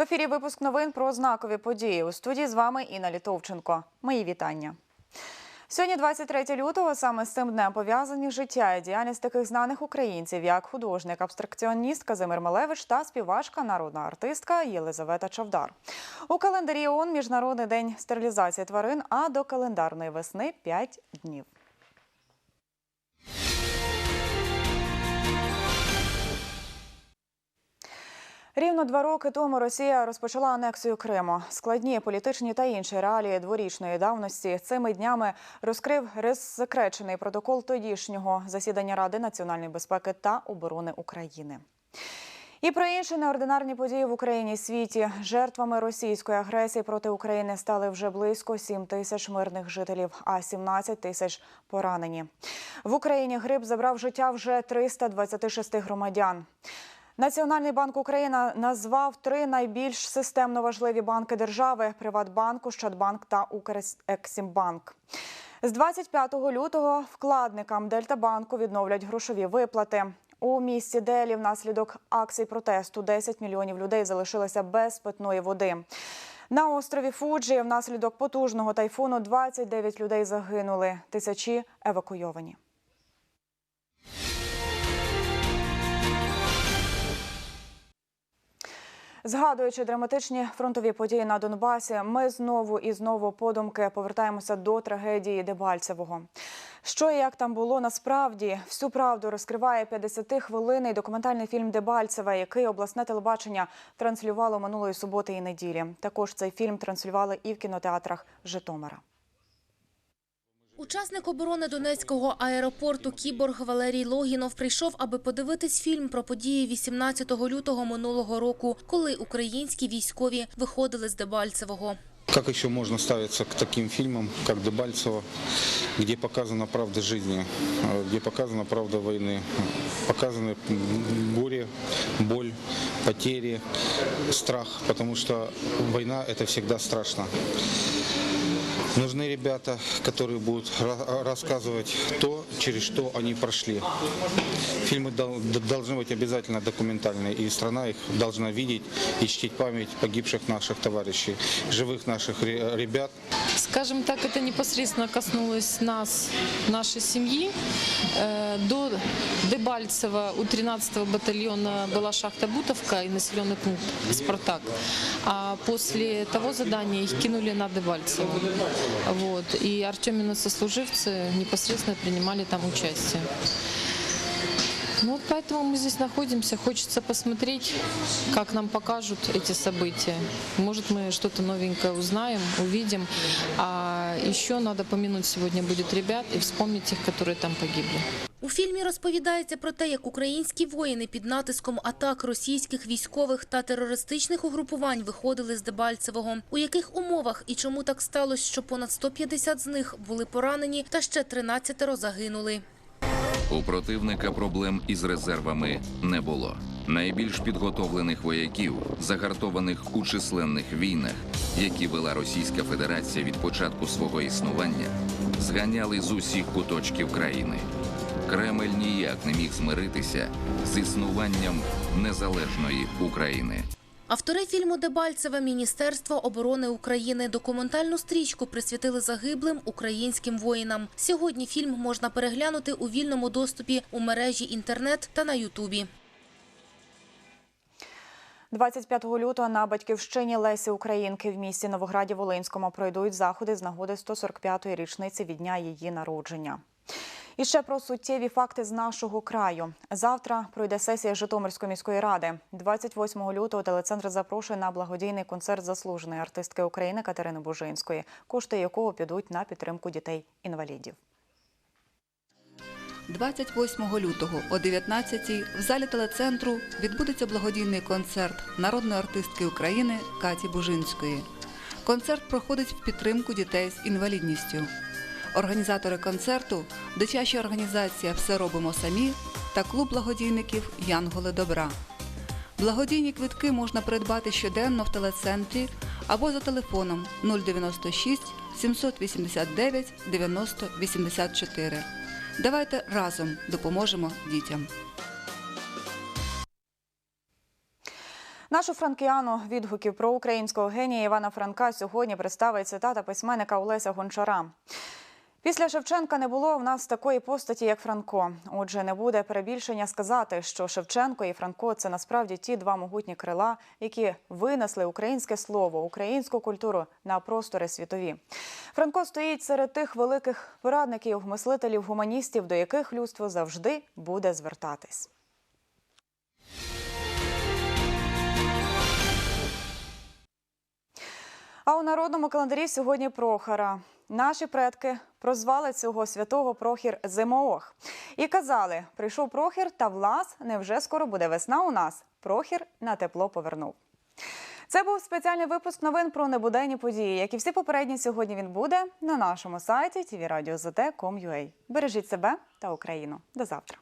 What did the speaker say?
В ефірі випуск новин про знакові події. У студії з вами Інна Літовченко. Мої вітання. Сьогодні, 23 лютого, саме з цим днем пов'язані життя і діяльність таких знаних українців, як художник, абстракціоніст Казимир Малевич та співачка, народна артистка Єлизавета Чавдар. У календарі ООН Міжнародний день стерилізації тварин, а до календарної весни 5 днів. Рівно два роки тому Росія розпочала анексію Криму. Складні політичні та інші реалії дворічної давності цими днями розкрив розсекречений протокол тодішнього засідання Ради національної безпеки та оборони України. І про інші неординарні події в Україні і світі жертвами російської агресії проти України стали вже близько 7 тисяч мирних жителів, а 17 тисяч поранені. В Україні грип забрав життя вже 326 громадян. Національний банк України назвав три найбільш системно важливі банки держави: Приватбанк, Ощадбанк та Укрексімбанк. З 25 лютого вкладникам Дельтабанку відновлять грошові виплати. У місті Делі внаслідок акцій протесту 10 мільйонів людей залишилися без питної води. На острові Фуджі внаслідок потужного тайфуну 29 людей загинули, тисячі евакуйовані. Згадуючи драматичні фронтові події на Донбасі, ми знову і знову подумки повертаємося до трагедії Дебальцевого. Що і як там було насправді, всю правду розкриває 50-хвилинний документальний фільм Дебальцева, який обласне телебачення транслювало минулої суботи і неділі. Також цей фільм транслювали і в кінотеатрах Житомира. Учасник оборони Донецького аеропорту Кіборг Валерій Логінов прийшов, аби подивитись фільм про події 18 лютого минулого року, коли українські військові виходили з Дебальцевого. Как еще можно ставиться к таким фильмам, как Дебальцево, где показана правда жизни, э, где показана правда войны, показаны горе, боль, потери, страх, потому что война это всегда страшно. Нужны ребята, которые будут ра- рассказывать то, через что они прошли. Фильмы должны быть обязательно документальные, и страна их должна видеть и чтить память погибших наших товарищей, живых наших ре- ребят, Скажем так, это непосредственно коснулось нас, нашей семьи. Э, До Дебальцева у 13-го батальона была шахта Бутовка и населенный пункт Спартак. А после того задания их кинули на Дебальцево. Вот. И Артемины сослуживцы непосредственно принимали там участие. Ну вот поэтому мы здесь находимся. Хочется посмотреть, как нам покажут эти события. Может, мы что-то новенькое узнаем, увидим. А еще надо помянуть сегодня будет ребят и вспомнить тех, которые там погибли. У фільмі розповідається про те, як українські воїни під натиском атак російських військових та терористичних угрупувань виходили з Дебальцевого, у яких умовах і чому так сталося, що понад 150 з них були поранені та ще 13 загинули. У противника проблем із резервами не було. Найбільш підготовлених вояків, загартованих у численних війнах, які вела Російська Федерація від початку свого існування, зганяли з усіх куточків країни. Кремль ніяк не міг змиритися з існуванням незалежної України. Автори фільму Дебальцеве Міністерство оборони України документальну стрічку присвятили загиблим українським воїнам. Сьогодні фільм можна переглянути у вільному доступі у мережі інтернет та на Ютубі. 25 лютого на батьківщині Лесі Українки в місті Новограді Волинському пройдуть заходи з нагоди 145-ї річниці від дня її народження. І ще про суттєві факти з нашого краю. Завтра пройде сесія Житомирської міської ради. 28 лютого телецентр запрошує на благодійний концерт заслуженої артистки України Катерини Бужинської, кошти якого підуть на підтримку дітей-інвалідів. 28 лютого о 19-й в залі телецентру відбудеться благодійний концерт народної артистки України Каті Бужинської. Концерт проходить в підтримку дітей з інвалідністю. Організатори концерту дитяча організація Все робимо самі та клуб благодійників Янголи добра. Благодійні квитки можна придбати щоденно в телецентрі або за телефоном 096 789 90 84. Давайте разом допоможемо дітям. Нашу франкіану відгуків про українського генія Івана Франка сьогодні представить цитата письменника Олеся Гончара. Після Шевченка не було в нас такої постаті, як Франко. Отже, не буде перебільшення сказати, що Шевченко і Франко це насправді ті два могутні крила, які винесли українське слово, українську культуру на простори світові. Франко стоїть серед тих великих порадників, мислителів, гуманістів, до яких людство завжди буде звертатись. А у народному календарі сьогодні Прохора. Наші предки прозвали цього святого Прохір Зимоох. І казали: прийшов Прохір, та влас, невже скоро буде весна у нас. Прохір на тепло повернув. Це був спеціальний випуск новин про небуденні події. Як і всі попередні, сьогодні він буде на нашому сайті tvradio.zt.com.ua. Бережіть себе та Україну. До завтра.